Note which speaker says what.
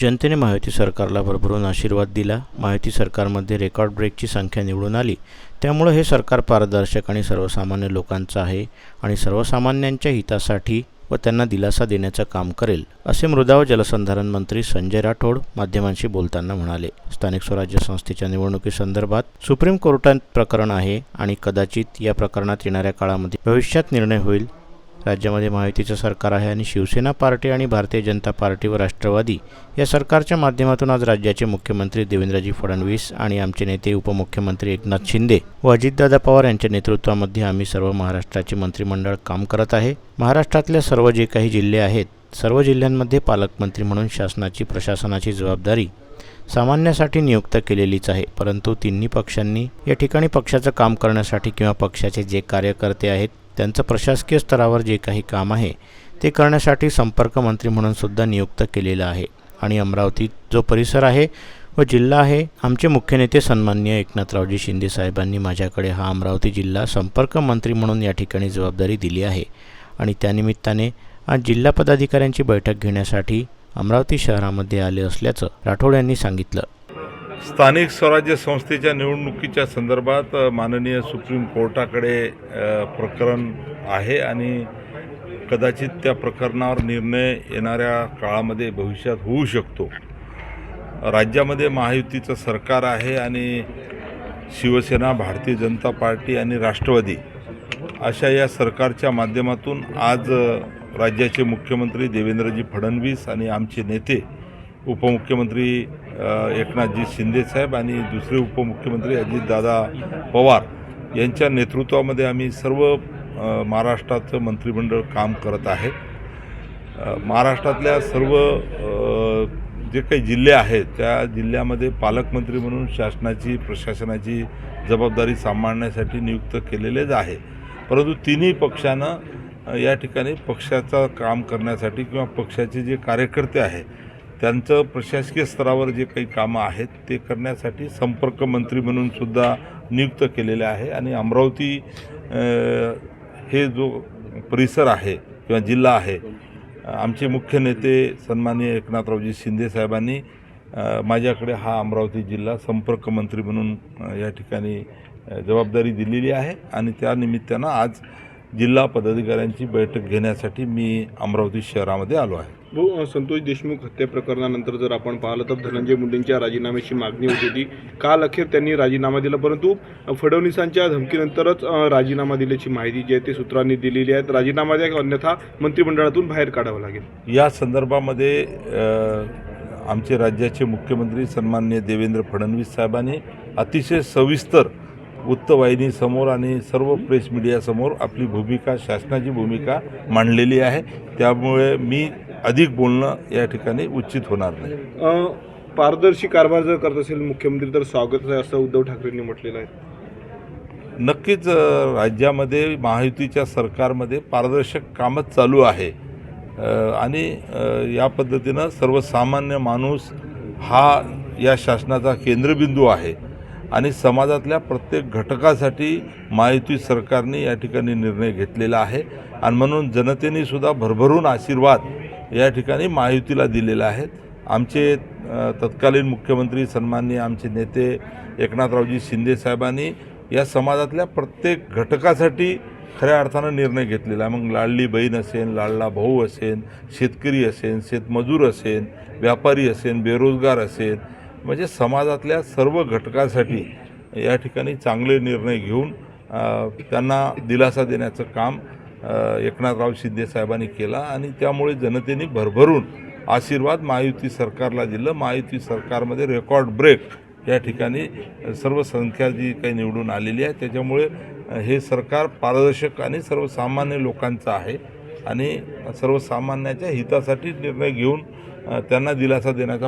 Speaker 1: जनतेने महायुती सरकारला भरभरून आशीर्वाद दिला. महायुती सरकारमध्ये रेकॉर्ड ब्रेकची संख्या निवडून आली. त्यामुळं हे सरकार पारदर्शक आणि सर्वसामान्य लोकांचं आहे आणि सर्वसामान्यांच्या हितासाठी व त्यांना दिलासा देण्याचं काम करेल असे मृदा व जलसंधारण मंत्री संजय राठोड माध्यमांशी बोलताना म्हणाले. स्थानिक स्वराज्य संस्थेच्या निवडणुकीसंदर्भात सुप्रीम कोर्टात प्रकरण आहे आणि कदाचित या प्रकरणात येणाऱ्या काळामध्ये भविष्यात निर्णय होईल राज्यामध्ये महायुतीचं सरकार आहे आणि शिवसेना पार्टी आणि भारतीय जनता पार्टी व राष्ट्रवादी. या सरकारच्या माध्यमातून आज राज्याचे मुख्यमंत्री देवेंद्रजी फडणवीस आणि आमचे नेते उपमुख्यमंत्री एकनाथ शिंदे व अजितदादा पवार यांच्या नेतृत्वामध्ये आम्ही सर्व महाराष्ट्राचे मंत्रिमंडळ काम करत आहे. महाराष्ट्रातल्या सर्व जे काही जिल्हे आहेत सर्व जिल्ह्यांमध्ये पालकमंत्री म्हणून शासनाची प्रशासनाची जबाबदारी सामान्यासाठी नियुक्त केलेलीच आहे परंतु तिन्ही पक्षांनी या ठिकाणी पक्षाचं काम करण्यासाठी किंवा पक्षाचे जे कार्यकर्ते आहेत त्यांचं प्रशासकीय स्तरावर जे काही काम आहे ते करण्यासाठी संपर्क मंत्री म्हणून सुद्धा नियुक्त केलेलं आहे. आणि अमरावतीत जो परिसर आहे व जिल्हा आहे आमचे मुख्य नेते सन्माननीय एकनाथरावजी शिंदे साहेबांनी माझ्याकडे हा अमरावती जिल्हा संपर्क मंत्री म्हणून या ठिकाणी जबाबदारी दिली आहे. आणि त्यानिमित्ताने आज जिल्हा पदाधिकाऱ्यांची बैठक घेण्यासाठी अमरावती शहरामध्ये आले असल्याचं राठोड यांनी सांगितलं.
Speaker 2: स्थानिक स्वराज्य संस्थेच्या निवडणुकीच्या संदर्भात माननीय सुप्रीम कोर्टाकडे प्रकरण आहे आणि कदाचित त्या प्रकरणावर निर्णय येणाऱ्या काळामध्ये भविष्यात होऊ शकतो. राज्यामध्ये महायुतीचं सरकार आहे आणि शिवसेना भारतीय जनता पार्टी आणि राष्ट्रवादी अशा या सरकारच्या माध्यमातून आज राज्याचे मुख्यमंत्री देवेंद्रजी फडणवीस आणि आमचे नेते उपमुख्यमंत्री अ, एकनाथजी शिंदेसाहेब आणि दुसरे उपमुख्यमंत्री अजितदादा पवार यांच्या नेतृत्वामध्ये आम्ही सर्व महाराष्ट्राचं मंत्रिमंडळ काम करत आहे. महाराष्ट्रातल्या सर्व जे काही जिल्हे आहेत त्या जिल्ह्यामध्ये पालकमंत्री म्हणून शासनाची प्रशासनाची जबाबदारी सांभाळण्यासाठी नियुक्त केलेलेच आहे. परंतु तिन्ही पक्षानं या ठिकाणी पक्षाचं काम करण्यासाठी किंवा पक्षाचे जे कार्यकर्ते आहेत त्यांचं प्रशासकीय स्तरावर जे काही कामं आहेत ते करण्यासाठी संपर्क मंत्री म्हणून सुद्धा नियुक्त केलेले आहे. आणि अमरावती हे जो परिसर आहे किंवा जिल्हा आहे आमचे मुख्य नेते सन्माननीय एकनाथरावजी शिंदे साहेबांनी माझ्याकडे हा अमरावती जिल्हा संपर्क मंत्री म्हणून या ठिकाणी जबाबदारी दिलेली आहे. आणि त्या निमित्तानं आज जिल्हा पदाधिकाऱ्यांची बैठक घेण्यासाठी मी अमरावती शहरामध्ये आलो आहे.
Speaker 3: भाऊ संतोष देशमुख हत्या प्रकरणानंतर जर आपण पाहिलं तर धनंजय मुंडेंच्या राजीनाम्याची मागणी होती होती. काल अखेर त्यांनी राजीनामा दिला परंतु फडणवीसांच्या धमकीनंतरच राजीनामा दिल्याची माहिती जी आहे ते सूत्रांनी दिलेली आहे. राजीनामा द्या अन्यथा मंत्रिमंडळातून बाहेर काढावं लागेल.
Speaker 2: या संदर्भामध्ये आमचे राज्याचे मुख्यमंत्री सन्माननीय देवेंद्र फडणवीस साहेबांनी अतिशय सविस्तर वृत्तवाहिनीसमोर आणि सर्व प्रेस मीडियासमोर आपली भूमिका शासनाची भूमिका मांडलेली आहे. त्यामुळे मी अधिक बोलणं या ठिकाणी उचित होणार नाही.
Speaker 3: पारदर्शी कारभार जर करत असेल मुख्यमंत्री तर स्वागत आहे असं उद्धव ठाकरेंनी म्हटलेलं आहे.
Speaker 2: नक्कीच राज्यामध्ये महायुतीच्या सरकारमध्ये पारदर्शक कामच चालू आहे. आणि या पद्धतीनं सर्वसामान्य माणूस हा या शासनाचा केंद्रबिंदू आहे. आणि समाजातल्या प्रत्येक घटकासाठी महायुती सरकारने या ठिकाणी निर्णय घेतलेला आहे. आणि म्हणून जनतेने सुद्धा भरभरून आशीर्वाद या ठिकाणी महायुतीला दिलेला आहे. आमचे तत्कालीन मुख्यमंत्री सन्माननीय आमचे नेते एकनाथरावजी शिंदे साहेबांनी या समाजातल्या प्रत्येक घटकासाठी खऱ्या अर्थानं निर्णय घेतलेला आहे. मग लाडली बहीण असेल लाडला भाऊ असेल शेतकरी असेल शेतमजूर असेल व्यापारी असेल बेरोजगार असेल म्हणजे समाजातल्या सर्व घटकासाठी या ठिकाणी चांगले निर्णय घेऊन त्यांना दिलासा देण्याचं काम एकनाथराव शिंदे साहेबांनी केला आणि त्यामुळे जनतेने भरभरून आशीर्वाद महायुती सरकारला दिलं. महायुती सरकारमध्ये रेकॉर्ड ब्रेक या ठिकाणी सर्व संख्या जी काही निवडून आलेली आहे त्याच्यामुळे हे सरकार पारदर्शक आणि सर्वसामान्य लोकांचं आहे आणि सर्वसामान्याच्या हितासाठी निर्णय घेऊन त्यांना दिलासा देण्याचा